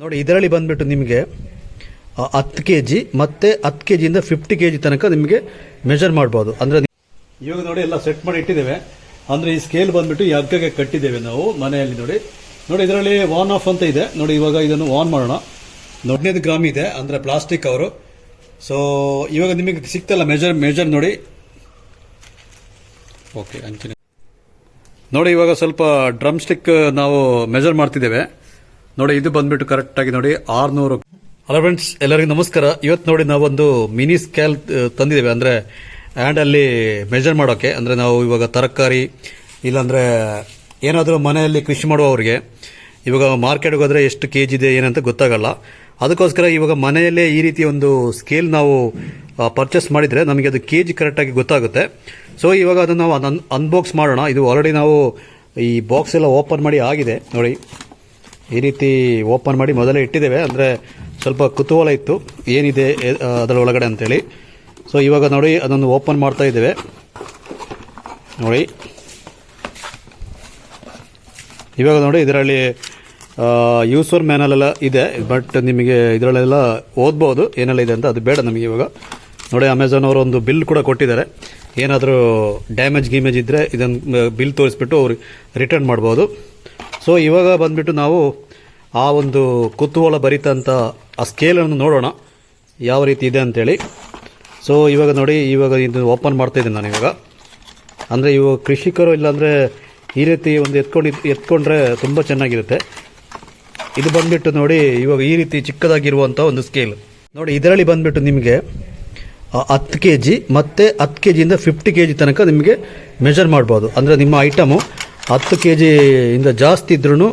ನೋಡಿ, ಇದರಲ್ಲಿ ಬಂದ್ಬಿಟ್ಟು ನಿಮಗೆ ಹತ್ತು ಕೆ ಜಿ ಮತ್ತೆ ಹತ್ತು ಕೆ ಜಿಯಿಂದ ಫಿಫ್ಟಿ ಕೆ ಜಿ ತನಕ ನಿಮಗೆ ಮೆಜರ್ ಮಾಡ್ಬೋದು. ಅಂದ್ರೆ ಇವಾಗ ನೋಡಿ, ಎಲ್ಲ ಸೆಟ್ ಮಾಡಿ ಇಟ್ಟಿದ್ದೇವೆ. ಅಂದ್ರೆ ಈ ಸ್ಕೇಲ್ ಬಂದ್ಬಿಟ್ಟು ಈ ಹಗ್ಗಕ್ಕೆ ಕಟ್ಟಿದ್ದೇವೆ ನಾವು ಮನೆಯಲ್ಲಿ ನೋಡಿ. ನೋಡಿ, ಇದರಲ್ಲಿ ವಾನ್ ಆಫ್ ಅಂತ ಇದೆ. ನೋಡಿ, ಇವಾಗ ಇದನ್ನು ಆನ್ ಮಾಡೋಣ. ಹದಿನೈದು ಗ್ರಾಮ್ ಇದೆ, ಅಂದ್ರೆ ಪ್ಲಾಸ್ಟಿಕ್ ಅವರು. ಸೊ ಇವಾಗ ನಿಮಗೆ ಸಿಕ್ತಲ್ಲ ಮೆಜರ್ ಮೆಜರ್ ನೋಡಿ. ಓಕೆ ಅಂಚಿನ. ನೋಡಿ, ಇವಾಗ ಸ್ವಲ್ಪ ಡ್ರಮ್ ಸ್ಟಿಕ್ ನಾವು ಮೆಜರ್ ಮಾಡ್ತಿದ್ದೇವೆ. ನೋಡಿ, ಇದು ಬಂದ್ಬಿಟ್ಟು ಕರೆಕ್ಟ್ ಆಗಿ ನೋಡಿ, ಆರ್ನೂರು. ಹಲೋ ಫ್ರೆಂಡ್ಸ್ ಎಲ್ಲರಿಗೂ ನಮಸ್ಕಾರ. ಇವತ್ತು ನೋಡಿ ನಾವೊಂದು ಮಿನಿ ಸ್ಕೇಲ್ ತಂದಿದ್ದೇವೆ. ಅಂದರೆ ಅಲ್ಲಿ ಮೆಜರ್ ಮಾಡೋಕ್ಕೆ ಅಂದರೆ ನಾವು ಇವಾಗ ತರಕಾರಿ, ಇಲ್ಲಾಂದರೆ ಏನಾದರೂ ಮನೆಯಲ್ಲಿ ಕೃಷಿ ಮಾಡುವವರಿಗೆ, ಇವಾಗ ಮಾರ್ಕೆಟ್ಗೆ ಹೋದರೆ ಎಷ್ಟು ಕೆ ಜಿ ಇದೆ ಏನಂತ ಗೊತ್ತಾಗಲ್ಲ. ಅದಕ್ಕೋಸ್ಕರ ಇವಾಗ ಮನೆಯಲ್ಲೇ ಈ ರೀತಿ ಒಂದು ಸ್ಕೇಲ್ ನಾವು ಪರ್ಚೇಸ್ ಮಾಡಿದರೆ ನಮಗೆ ಅದು ಕೆ ಜಿ ಕರೆಕ್ಟಾಗಿ ಗೊತ್ತಾಗುತ್ತೆ. ಸೊ ಇವಾಗ ಅದನ್ನು ನಾವು ಅನ್ ಅನ್ಬಾಕ್ಸ್ ಮಾಡೋಣ. ಇದು ಆಲ್ರೆಡಿ ನಾವು ಈ ಬಾಕ್ಸ್ ಎಲ್ಲ ಓಪನ್ ಮಾಡಿ ಆಗಿದೆ. ನೋಡಿ. ಈ ರೀತಿ ಓಪನ್ ಮಾಡಿ ಮೊದಲೇ ಇಟ್ಟಿದ್ದೇವೆ. ಅಂದರೆ ಸ್ವಲ್ಪ ಕುತೂಹಲ ಇತ್ತು. ಏನಿದೆ ಅದರ ಒಳಗಡೆ ಅಂತೇಳಿ. ಸೊ ಇವಾಗ ನೋಡಿ, ಅದನ್ನು ಓಪನ್ ಮಾಡ್ತಾ ಇದ್ದೇವೆ. ನೋಡಿ. ಇವಾಗ ನೋಡಿ, ಇದರಲ್ಲಿ ಯೂಸರ್ ಮ್ಯಾನಲೆಲ್ಲ ಇದೆ. ಬಟ್ ನಿಮಗೆ ಇದರಲ್ಲೆಲ್ಲ ಓದ್ಬೋದು. ಏನೆಲ್ಲ ಇದೆ ಅಂತ ಅದು ಬೇಡ ನಮಗೆ ಇವಾಗ. ನೋಡಿ ಅಮೆಝಾನ್ ಅವರು ಒಂದು ಬಿಲ್ ಕೂಡ ಕೊಟ್ಟಿದ್ದಾರೆ. ಏನಾದರೂ ಡ್ಯಾಮೇಜ್, ಗೀಮೇಜ್ ಇದ್ದರೆ ಇದನ್ನು ಬಿಲ್ ತೋರಿಸ್ಬಿಟ್ಟು ಅವ್ರು ರಿಟರ್ನ್ ಮಾಡ್ಬೋದು. ಸೊ ಇವಾಗ ಬಂದ್ಬಿಟ್ಟು ನಾವು ಆ ಒಂದು ಕುತೂಹಲ ಬರಿತಂಥ ಆ ಸ್ಕೇಲನ್ನು ನೋಡೋಣ. ಯಾವ ರೀತಿ ಇದೆ ಅಂತೇಳಿ. ಸೊ ಇವಾಗ ನೋಡಿ, ಇವಾಗ ಇದು ಓಪನ್ ಮಾಡ್ತಾ ಇದ್ದೀನಿ ನಾನು ಇವಾಗ. ಅಂದರೆ ಇವಾಗ ಕೃಷಿಕರು ಇಲ್ಲಾಂದರೆ ಈ ರೀತಿ ಒಂದು ಎತ್ಕೊಂಡು, ಎತ್ಕೊಂಡ್ರೆ ತುಂಬ ಚೆನ್ನಾಗಿರುತ್ತೆ. ಇದು ಬಂದ್ಬಿಟ್ಟು ನೋಡಿ, ಇವಾಗ ಈ ರೀತಿ ಚಿಕ್ಕದಾಗಿರುವಂಥ ಒಂದು ಸ್ಕೇಲ್ ನೋಡಿ, ಇದರಲ್ಲಿ ಬಂದ್ಬಿಟ್ಟು ನಿಮಗೆ ಹತ್ತು ಕೆ ಜಿ ಮತ್ತು ಹತ್ತು ಕೆ ಜಿಯಿಂದ ಫಿಫ್ಟಿ ಕೆ ಜಿ ತನಕ ನಿಮಗೆ ಮೆಜರ್ ಮಾಡ್ಬೋದು. ಅಂದರೆ ನಿಮ್ಮ ಐಟಮು ಹತ್ತು ಕೆ ಜಿಯಿಂದ ಜಾಸ್ತಿ ಇದ್ರೂ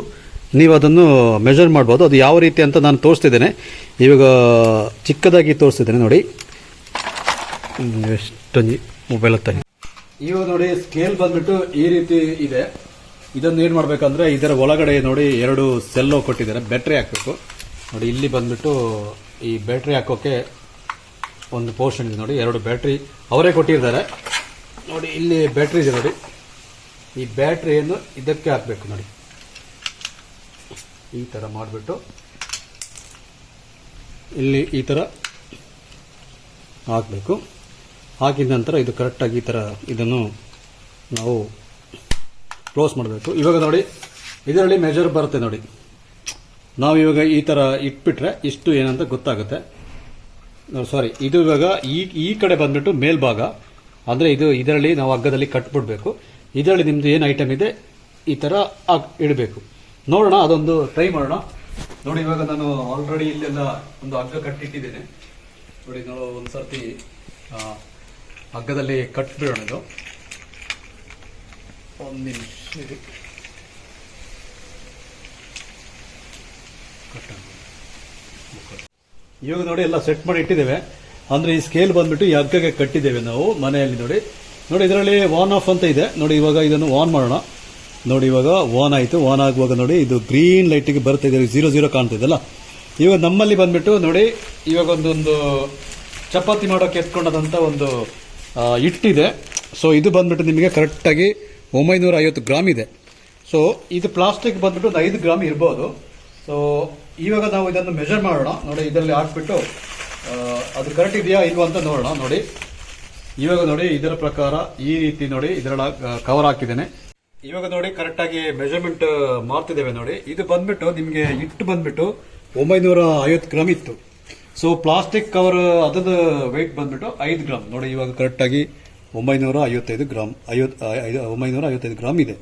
ನೀವು ಅದನ್ನು ಮೆಜರ್ ಮಾಡ್ಬೋದು. ಅದು ಯಾವ ರೀತಿ ಅಂತ ನಾನು ತೋರಿಸ್ತಿದ್ದೇನೆ. ಇವಾಗ ಚಿಕ್ಕದಾಗಿ ತೋರಿಸ್ತಿದ್ದೇನೆ ನೋಡಿ. ಎಷ್ಟೊಂದು ಮೊಬೈಲ್ ಹತ್ತಾಗಿ ಇವಾಗ ನೋಡಿ ಸ್ಕೇಲ್ ಬಂದ್ಬಿಟ್ಟು ಈ ರೀತಿ ಇದೆ. ಇದನ್ನು ಏನು ಮಾಡಬೇಕಂದ್ರೆ, ಇದರ ಒಳಗಡೆ ನೋಡಿ ಎರಡು ಸೆಲ್ಲೋ ಕೊಟ್ಟಿದ್ದಾರೆ. ಬ್ಯಾಟ್ರಿ ಹಾಕಬೇಕು. ನೋಡಿ, ಇಲ್ಲಿ ಬಂದ್ಬಿಟ್ಟು ಈ ಬ್ಯಾಟ್ರಿ ಹಾಕೋಕ್ಕೆ ಒಂದು ಪೋರ್ಷನ್ ಇದೆ ನೋಡಿ. ಎರಡು ಬ್ಯಾಟ್ರಿ ಅವರೇ ಕೊಟ್ಟಿದ್ದಾರೆ. ನೋಡಿ, ಇಲ್ಲಿ ಬ್ಯಾಟ್ರಿ ಇದೆ ನೋಡಿ. ಈ ಬ್ಯಾಟ್ರಿಯನ್ನು ಇದಕ್ಕೆ ಹಾಕಬೇಕು ನೋಡಿ. ಈ ಥರ ಮಾಡಿಬಿಟ್ಟು ಇಲ್ಲಿ ಈ ಥರ ಹಾಕಬೇಕು. ಹಾಕಿದ ನಂತರ ಇದು ಕರೆಕ್ಟಾಗಿ ಈ ಥರ ಇದನ್ನು ನಾವು ಕ್ಲೋಸ್ ಮಾಡಬೇಕು. ಇವಾಗ ನೋಡಿ, ಇದರಲ್ಲಿ ಮೆಜರ್ ಬರುತ್ತೆ ನೋಡಿ. ನಾವು ಇವಾಗ ಈ ಥರ ಇಟ್ಬಿಟ್ರೆ ಇಷ್ಟು ಏನಂತ ಗೊತ್ತಾಗುತ್ತೆ. ಸಾರಿ ಇದು ಇವಾಗ ಈ ಈ ಕಡೆ ಬಂದ್ಬಿಟ್ಟು ಮೇಲ್ಭಾಗ. ಅಂದರೆ ಇದು ಇದರಲ್ಲಿ ನಾವು ಹಗ್ಗದಲ್ಲಿ ಕಟ್ಬಿಡ್ಬೇಕು. ಇದರಲ್ಲಿ ನಿಮ್ಮದು ಏನು ಐಟಮ್ ಇದೆ, ಈ ಥರ ಇಡಬೇಕು. ನೋಡೋಣ, ಅದೊಂದು ಟ್ರೈ ಮಾಡೋಣ. ನೋಡಿ, ಇವಾಗ ನಾನು ಆಲ್ರೆಡಿ ಇಲ್ಲೆಲ್ಲ ಒಂದು ಹಗ್ಗ ಕಟ್ಟಿಟ್ಟಿದ್ದೇನೆ. ನೋಡಿ ನಾವು ಒಂದು ಸರ್ತಿ ಹಗ್ಗದಲ್ಲಿ ಕಟ್ಬಿಡೋಣ ಇದು. ಒಂದು ನಿಮಿಷ. ಇವಾಗ ನೋಡಿ, ಎಲ್ಲ ಸೆಟ್ ಮಾಡಿ ಇಟ್ಟಿದ್ದೇವೆ. ಅಂದ್ರೆ, ಈ ಸ್ಕೇಲ್ ಬಂದ್ಬಿಟ್ಟು ಈ ಹಗ್ಗಕ್ಕೆ ಕಟ್ಟಿದ್ದೇವೆ ನಾವು ಮನೆಯಲ್ಲಿ ನೋಡಿ. ನೋಡಿ, ಇದರಲ್ಲಿ ವಾನ್ ಆಫ್ ಅಂತ ಇದೆ. ನೋಡಿ, ಇವಾಗ ಇದನ್ನು ಆನ್ ಮಾಡೋಣ. ನೋಡಿ ಇವಾಗ ಓನ್ ಆಯಿತು, ಓನ್ ಆಗುವಾಗ ನೋಡಿ ಇದು ಗ್ರೀನ್ ಲೈಟಿಗೆ ಬರ್ತಾ ಇದೆ ಝೀರೋ ಜೀರೋ ಕಾಣ್ತಿದೆಲ್ಲ ಇವಾಗ ನಮ್ಮಲ್ಲಿ ಬಂದ್ಬಿಟ್ಟು ನೋಡಿ, ಇವಾಗ ಒಂದೊಂದು ಚಪಾತಿ ಮಾಡೋಕೆ ಎತ್ಕೊಂಡದಂತ ಒಂದು ಹಿಟ್ಟಿದೆ ಸೊ ಇದು ಬಂದ್ಬಿಟ್ಟು ನಿಮಗೆ ಕರೆಕ್ಟಾಗಿ ಒಂಬೈನೂರ ಐವತ್ತು ಗ್ರಾಮ್ ಇದೆ. ಸೊ ಇದು ಪ್ಲಾಸ್ಟಿಕ್ ಬಂದ್ಬಿಟ್ಟು ಒಂದು ಐದು ಗ್ರಾಮ್ ಇರ್ಬೋದು. ಸೊ ಇವಾಗ ನಾವು ಇದನ್ನು ಮೆಜರ್ ಮಾಡೋಣ. ನೋಡಿ, ಇದರಲ್ಲಿ ಹಾಕ್ಬಿಟ್ಟು ಅದು ಕರೆಕ್ಟ್ ಇದೆಯಾ ಇಲ್ವಾ ಅಂತ ನೋಡೋಣ, ನೋಡಿ. ಇವಾಗ ನೋಡಿ, ಇದರ ಪ್ರಕಾರ ಈ ರೀತಿ ನೋಡಿ ಇದರ ಕವರ್ ಹಾಕಿದ್ದೇನೆ. ಇವಾಗ ನೋಡಿ ಕರೆಕ್ಟ್ ಆಗಿ ಮೆಜರ್ಮೆಂಟ್ ಮಾಡ್ತಿದ್ದೇವೆ ನೋಡಿ. ಇದು ಬಂದ್ಬಿಟ್ಟು ನಿಮಗೆ ಇಟ್ಟು ಬಂದ್ಬಿಟ್ಟು ಒಂಬೈನೂರ ಐವತ್ತು ಗ್ರಾಮ್ ಇತ್ತು. ಸೊ ಪ್ಲಾಸ್ಟಿಕ್ ಕವರ್ ಅದರ ವೆಯ್ಟ್ ಬಂದ್ಬಿಟ್ಟು ಐದು ಗ್ರಾಮ್ ನೋಡಿ, ಇವಾಗ ಕರೆಕ್ಟ್ ಆಗಿ ಒಂಬೈನೂರ ಐವತ್ತೈದು ಗ್ರಾಮ್ ಐವತ್ ಐದು- ಒಂಬೈನೂರ ಐವತ್ತೈದು ಗ್ರಾಮ್ ಇದೆ.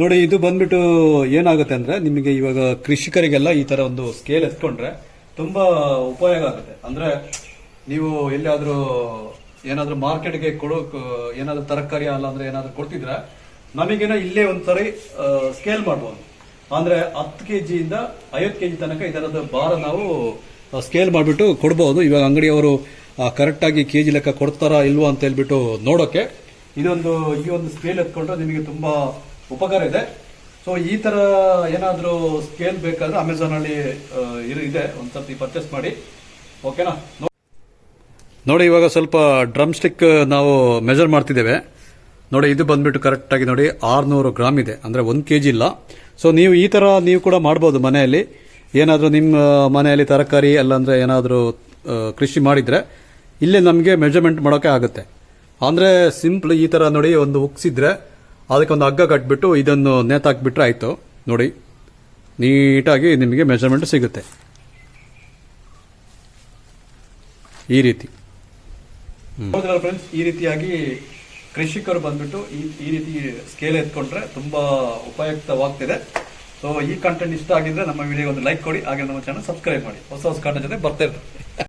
ನೋಡಿ, ಇದು ಬಂದ್ಬಿಟ್ಟು ಏನಾಗುತ್ತೆ ಅಂದ್ರೆ, ನಿಮಗೆ ಇವಾಗ ಕೃಷಿಕರಿಗೆಲ್ಲ ಈ ತರ ಒಂದು ಸ್ಕೇಲ್ ಎತ್ಕೊಂಡ್ರೆ ತುಂಬಾ ಉಪಯೋಗ ಆಗುತ್ತೆ. ಅಂದ್ರೆ, ನೀವು ಎಲ್ಲಿಯಾದರೂ ಏನಾದರೂ ಮಾರ್ಕೆಟ್ಗೆ ಕೊಡೋ ಏನಾದರೂ ತರಕಾರಿ ಅಲ್ಲ ಅಂದ್ರೆ ಏನಾದರೂ ಕೊಡ್ತಿದ್ರೆ ನಮಗೇನೋ ಇಲ್ಲೇ ಒಂದ್ಸರಿ ಸ್ಕೇಲ್ ಮಾಡ್ಬೋದು. ಅಂದ್ರೆ ಹತ್ತು ಕೆ ಜಿಯಿಂದ ಐವತ್ತು ಕೆಜಿ ತನಕ ಇದರದ ಭಾರ ನಾವು ಸ್ಕೇಲ್ ಮಾಡಿಬಿಟ್ಟು ಕೊಡ್ಬೋದು. ಇವಾಗ ಅಂಗಡಿಯವರು ಕರೆಕ್ಟ್ ಆಗಿ ಕೆಜಿ ಲೆಕ್ಕ ಕೊಡ್ತಾರಾ ಇಲ್ವಾ ಅಂತ ಹೇಳ್ಬಿಟ್ಟು ನೋಡೋಕೆ, ಇದೊಂದು, ಈ ಒಂದು ಸ್ಕೇಲ್ ಎತ್ಕೊಂಡ್ರೆ ನಿಮಗೆ ತುಂಬಾ ಉಪಕಾರ ಇದೆ. ಸೊ ಈ ತರ ಏನಾದರೂ ಸ್ಕೇಲ್ ಬೇಕಾದ್ರೆ ಅಮೆಝಾನ್ ಅಲ್ಲಿ ಇದೆ ಇದೆ. ಒಂದ್ಸರ್ತಿ ಪರ್ಚೇಸ್ ಮಾಡಿ. ಓಕೆನಾ ನೋಡಿ, ಇವಾಗ ಸ್ವಲ್ಪ ಡ್ರಮ್ ಸ್ಟಿಕ್ ನಾವು ಮೆಜರ್ ಮಾಡ್ತಿದ್ದೇವೆ. ನೋಡಿ, ಇದು ಬಂದ್ಬಿಟ್ಟು ಕರೆಕ್ಟ್ ಆಗಿ ನೋಡಿ, ಆರ್ನೂರು ಗ್ರಾಮ್ ಇದೆ. ಅಂದ್ರೆ ಒಂದು ಕೆ ಜಿ ಇಲ್ಲ. ಸೊ ನೀವು ಈ ತರ ನೀವು ಕೂಡ ಮಾಡ್ಬೋದು ಮನೆಯಲ್ಲಿ. ಏನಾದರೂ ನಿಮ್ಮ ಮನೆಯಲ್ಲಿ ತರಕಾರಿ ಅಲ್ಲಾಂದ್ರೆ ಏನಾದರೂ ಕೃಷಿ ಮಾಡಿದ್ರೆ ಇಲ್ಲೇ ನಮಗೆ ಮೆಜರ್ಮೆಂಟ್ ಮಾಡೋಕೆ ಆಗುತ್ತೆ. ಅಂದ್ರೆ ಸಿಂಪಲ್ ಈ ತರ ನೋಡಿ ಒಂದು ಉಕ್ಸಿದ್ರೆ ಅದಕ್ಕೆ ಒಂದು ಹಗ್ಗ ಕಟ್ಬಿಟ್ಟು ಇದನ್ನು ನೇತಾಕ್ಬಿಟ್ರೆ ಆಯ್ತು. ನೋಡಿ, ನೀಟಾಗಿ ನಿಮಗೆ ಮೆಜರ್ಮೆಂಟ್ ಸಿಗುತ್ತೆ. ಈ ರೀತಿ. ಈ ರೀತಿಯಾಗಿ ಕೃಷಿಕರು ಬಂದ್ಬಿಟ್ಟು ಈ ಈ ರೀತಿ ಸ್ಕೇಲ್ ಎತ್ಕೊಂಡ್ರೆ ತುಂಬಾ ಉಪಯುಕ್ತವಾಗ್ತಿದೆ. ಸೊ ಈ ಕಂಟೆಂಟ್ ಇಷ್ಟ ಆಗಿದ್ರೆ ನಮ್ಮ ವಿಡಿಯೋ ಒಂದು ಲೈಕ್ ಕೊಡಿ, ಹಾಗೆ ನಮ್ಮ ಚಾನಲ್ ಸಬ್ಸ್ಕ್ರೈಬ್ ಮಾಡಿ. ಹೊಸ ಹೊಸ ಕಂಟೆಂಟ್ ಜೊತೆ ಬರ್ತಾ ಇರ್ತದೆ.